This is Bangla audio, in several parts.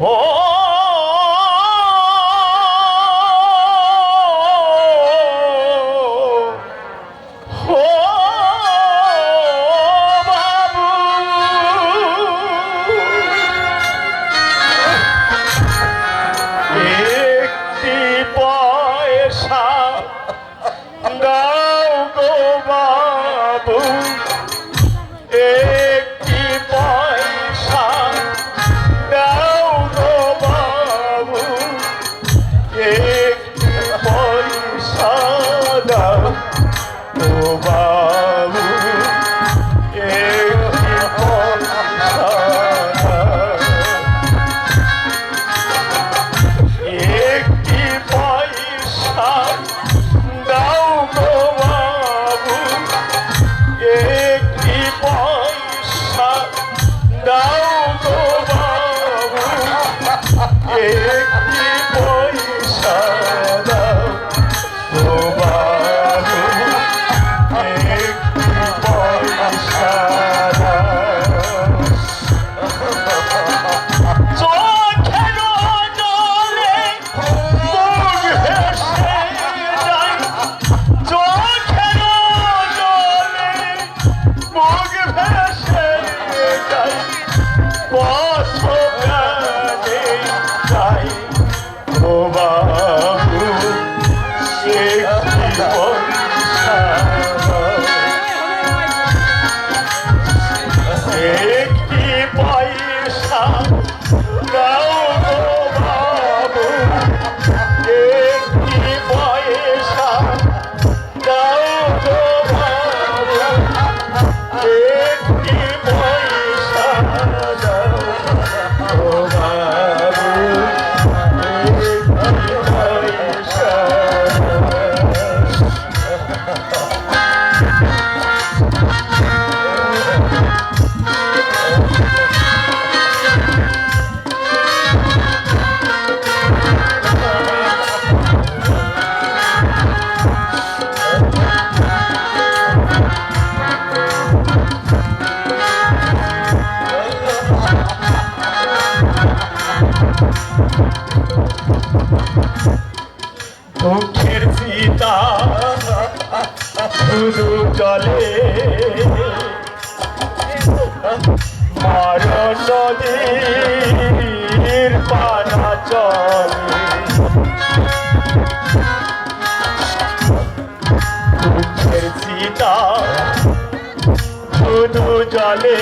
哦。শুধু জলে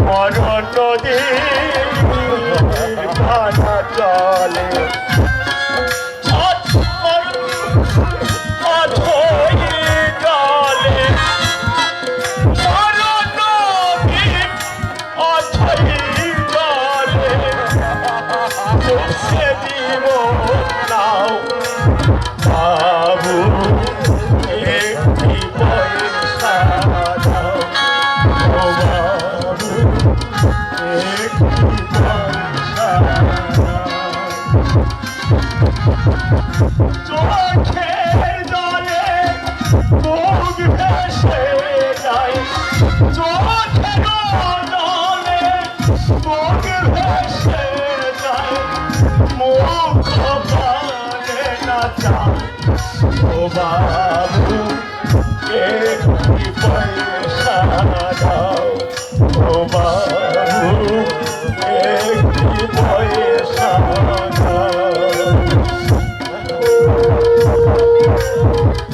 মরণ নদী ভাষা চলে চোখের জলে মুখ ভেসে যায় চোখের জলে মুখ ভেসে যায় মুখ পারে বাবু কে পয়সা দাও Thank you.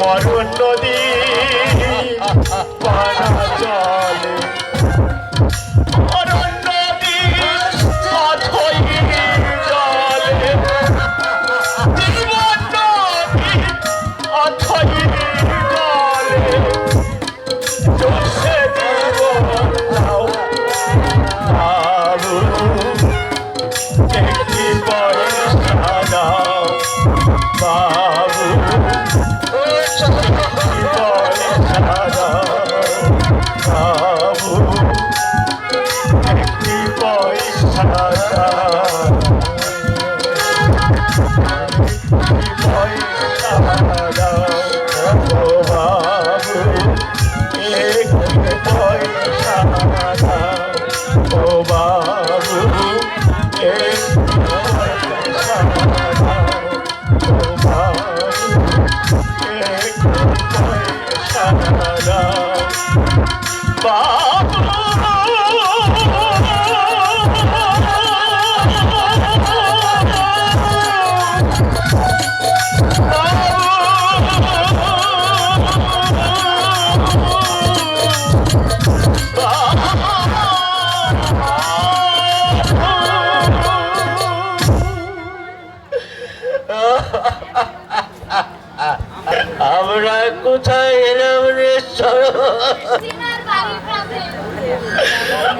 মরণ নদী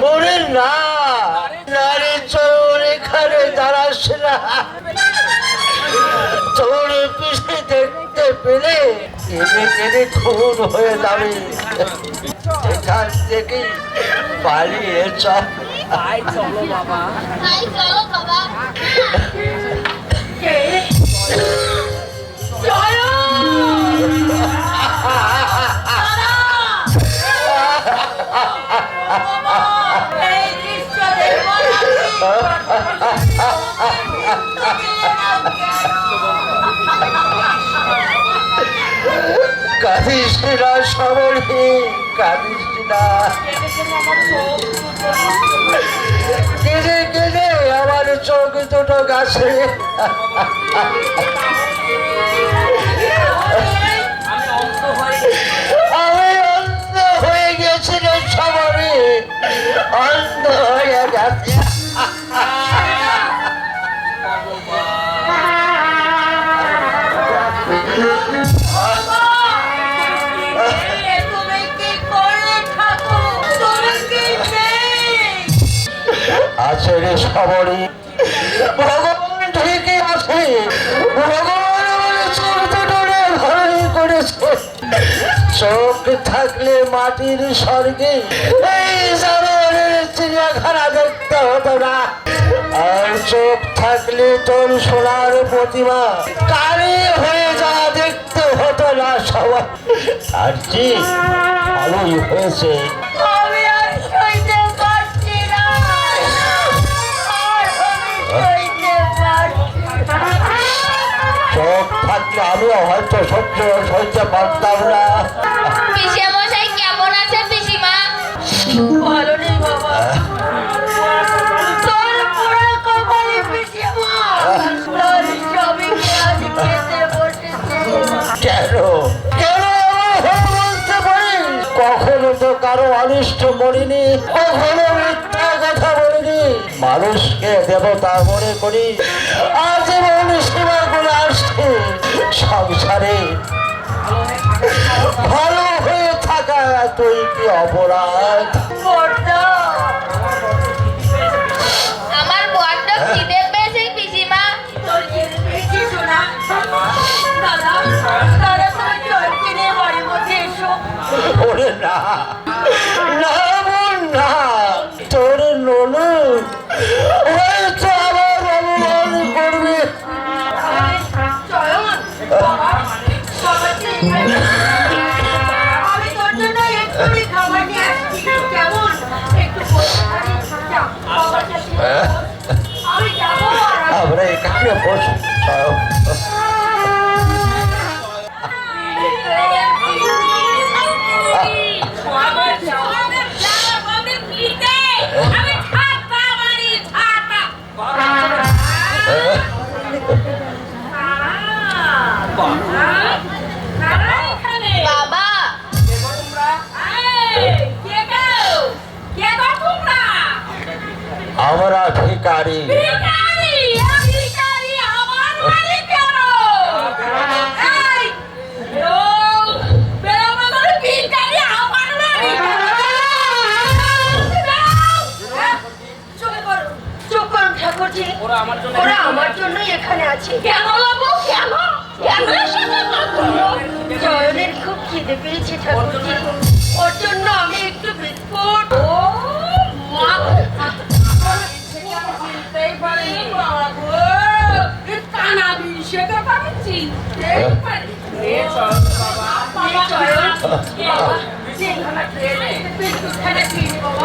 মরে না। নারে চোর এখানে দাঁড়াস না। তোর পিছিয়ে দেখতে পেলে কেঁদে কেঁদে খুন হয়ে যাবে। এখান থেকে পালিয়ে চল। তাই চলো বাবা। এই কাঁদিস না সবরে কাঁদিস না। কেঁদে আমার চোখ দুটো গাছে। আমি অন্ধ হয়ে গেছি রে অন্ধ হয়ে গেছে আছে রে সবরে ভগবান ঠিকই আছে ভগবান আমার চোখ দুটো রে করেছে চোখ থাকলে মাটির স্বর্গে। চিড়িয়াখানা দেখতে হতো না। আর চোখ থাকলে তোর সোনার প্রতিমা। কারে হয়ে যা দেখতে হতো না সবাই। আর কি ভালোই হয়েছে। থাকলে আমিও হয়তো সহ্য সইতে পারতাম না। মশাই কেমন আছে পিসিমা? ভালো নেই বাবা। কেন? কেন বলতে পারি? কখনো তো কারও অনিষ্ট করিনি কখনো মিথ্যা কথা বলিনি। মানুষকে দেবতা মনে করি। আজ এমন সীমাগুলো আসছে সংসারে। ভালো হয়ে থাকা তুই কি অপরাধ? আমার বড্ড খিদে পেয়েছে পিসিমা। দাদা দাদা তুমি জল কিনে বাড়ির মধ্যে এসো। ওরে না না। বাবার কাছে বস। আমি যাব ভিকারি ওরা আমার ওরা আমার জন্যই এখানে আছে। কেন বাবু কেন? কেন এসেছে জয়নের খুব খিদে পেয়েছে ঠাকুরজি। ওর জন্য আমি একটু বিস্কুট ও 你干嘛？你干那贫血干嘛去？你没？你做爸爸？你做儿子？你干嘛？你干嘛去？你退出他的队伍吧？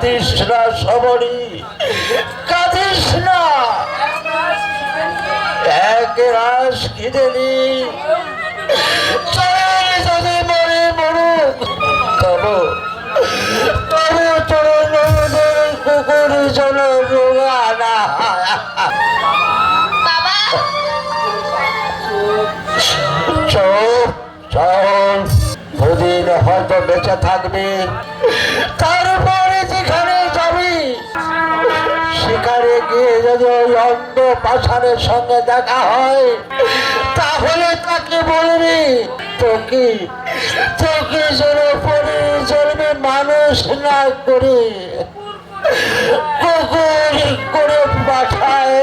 কাঁদিস সবরি কাঁদিস না। এক রাস খিদেলি কুকুর জন রোগানা চল চল। দুদিন হয়তো বেঁচে থাকবে। তা যদি ওই অন্ধ পাষাণের সঙ্গে দেখা হয়, তাহলে তাকে বলবি তোকে তোকে যেন পরে চলবে মানুষ না করে কুকুর করে পাঠায়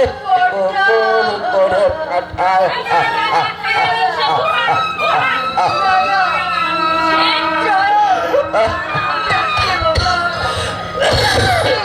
করে পাঠায় Yeah.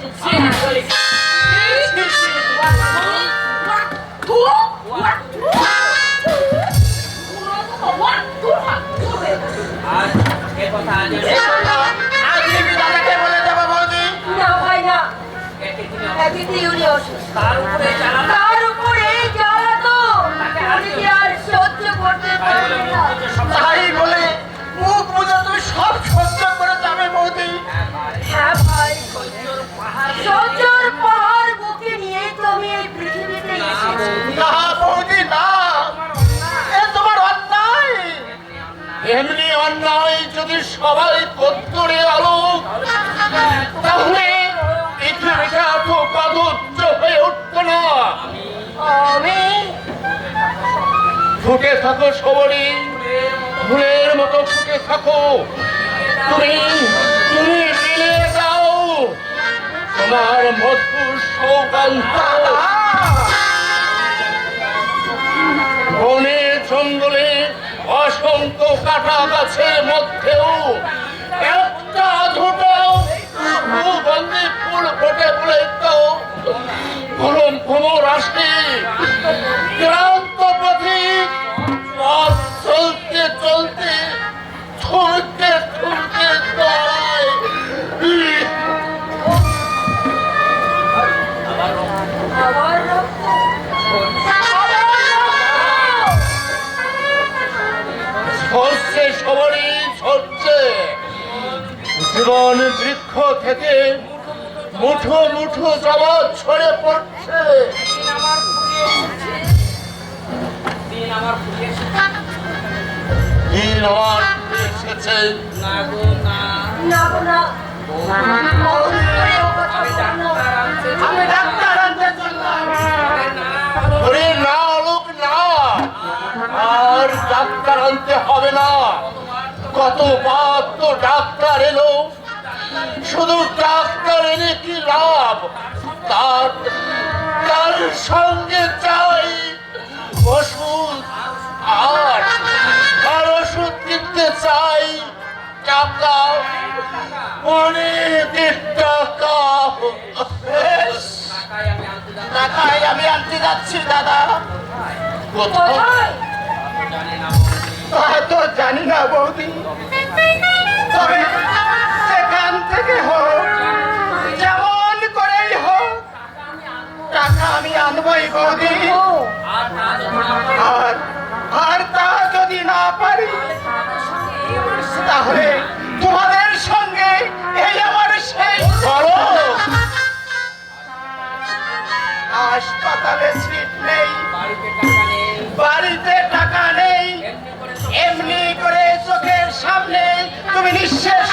Yeah. এমনি অন্যায় যদি সবাই কত্তরে আলো তাহলে হয়ে উঠতো না। আমি ফুটে থাকো সবরি ফুলের মতো ফুটে থাকো। তুমি তুমি মিলে যাও। তোমার মধুর সৌগন্ধ বনে জঙ্গলে অসংখ্য কাটা গাছের মধ্যেও একটা দুটো সুগন্ধি ফুল ফোটে বলে তো গরম ভ্রমর আসে। ক্রান্ত পথে চলতে চলতে জীবন বৃক্ষ থেকে মুঠো মুঠো জবাব ছড়ে পড়ছে। দিন আমার এসেছে। না গো না। আমি ডাক্তার আনতে চললাম। ওরে না লোক না। আর ডাক্তার আনতে হবে না। কতবার তো ডাক্তার এলো। শুধু ডাক্তার এনে কি লাভ? তার তার সঙ্গে চাই ওষুধ আর আর ওষুধ কিনতে চাই আমি আনতে যাচ্ছি, দাদা। কোথায়? তা তো জানি না বৌদি। তবে সেখান থেকে হোক যেমন করেই হোক টাকা আমি আনবই বৌদি। আর আর তা যদি না পারি তাহলে তোমাদের সঙ্গে এই আমার সেই হাসপাতালে সিট নেই। বাড়িতে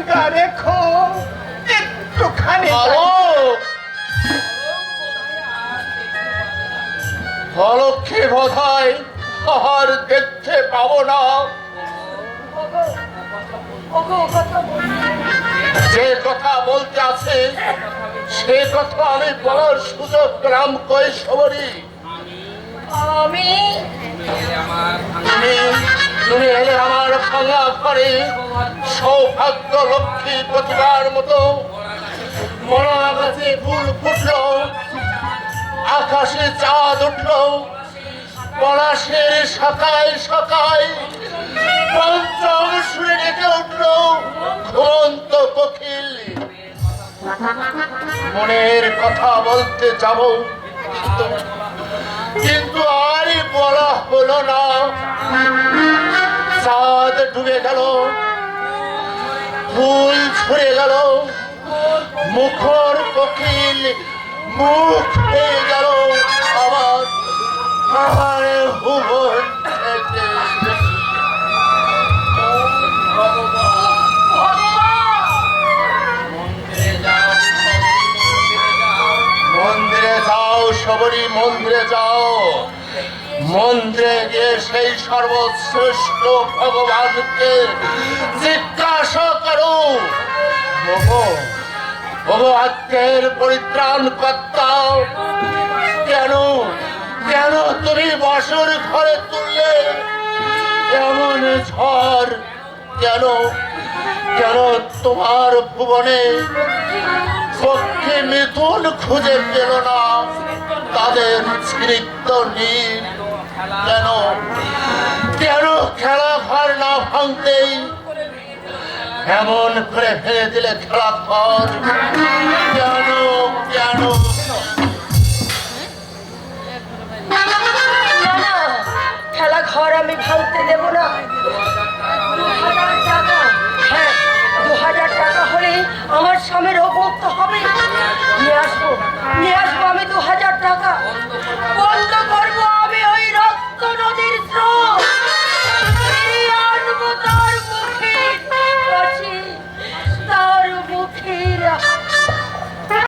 জায়গা রেখো একটুখানি অলক্ষে বোধ হয় আর দেখতে পাবো না। ওগো কথা বলছি যে কথা বলতে আছে সে কথা আমি বলার সুযোগ পেলাম কৈশবরী আমি আমার ভাঙা ঘরে সৌভাগ্য লক্ষ্মী প্রতিবার মতো গাছে ফুল ফুটলো, আকাশে চাঁদ উঠল পলাশের সকাল সকাল পঞ্চম ডেকে উঠল ঘুমন্ত কোকিল। মনের কথা বলতে যাব। কিন্তু আর বলা হলো না। জগতে ডুবে গেল, ফুল ছুড়ে গেল, মুখর কোকিল মুখ হয়ে গেল। আমার মন্দিরে যাও সবরই মন্দিরে যাও। মন্দিরে গিয়ে সেই সর্বশ্রেষ্ঠ ভগবানকে জিজ্ঞাসা করো। আত্মের পরিত্রাণ কর্তা। কেন কেন তুমি বাসর ঘরে তুললে? এমন ঝড় কেন কেন তোমার ভুবনে পক্ষে মিথুন খুঁজে পেল না? তাদের স্মৃত নীল কেন? কেন খেলা ঘর না ভাঙতেই? এমন করে ফেলে দিলে খেলা ঘর। কেন কেন? খেলা ঘর আমি ভাঙতে দেব না। হাজার টাকা হ্যাঁ দু হাজার টাকা হলে আমার স্বামীর অবক্ত হবে। নিয়ে আসব নিয়ে আসব আমি দু হাজার টাকা। বন্ধ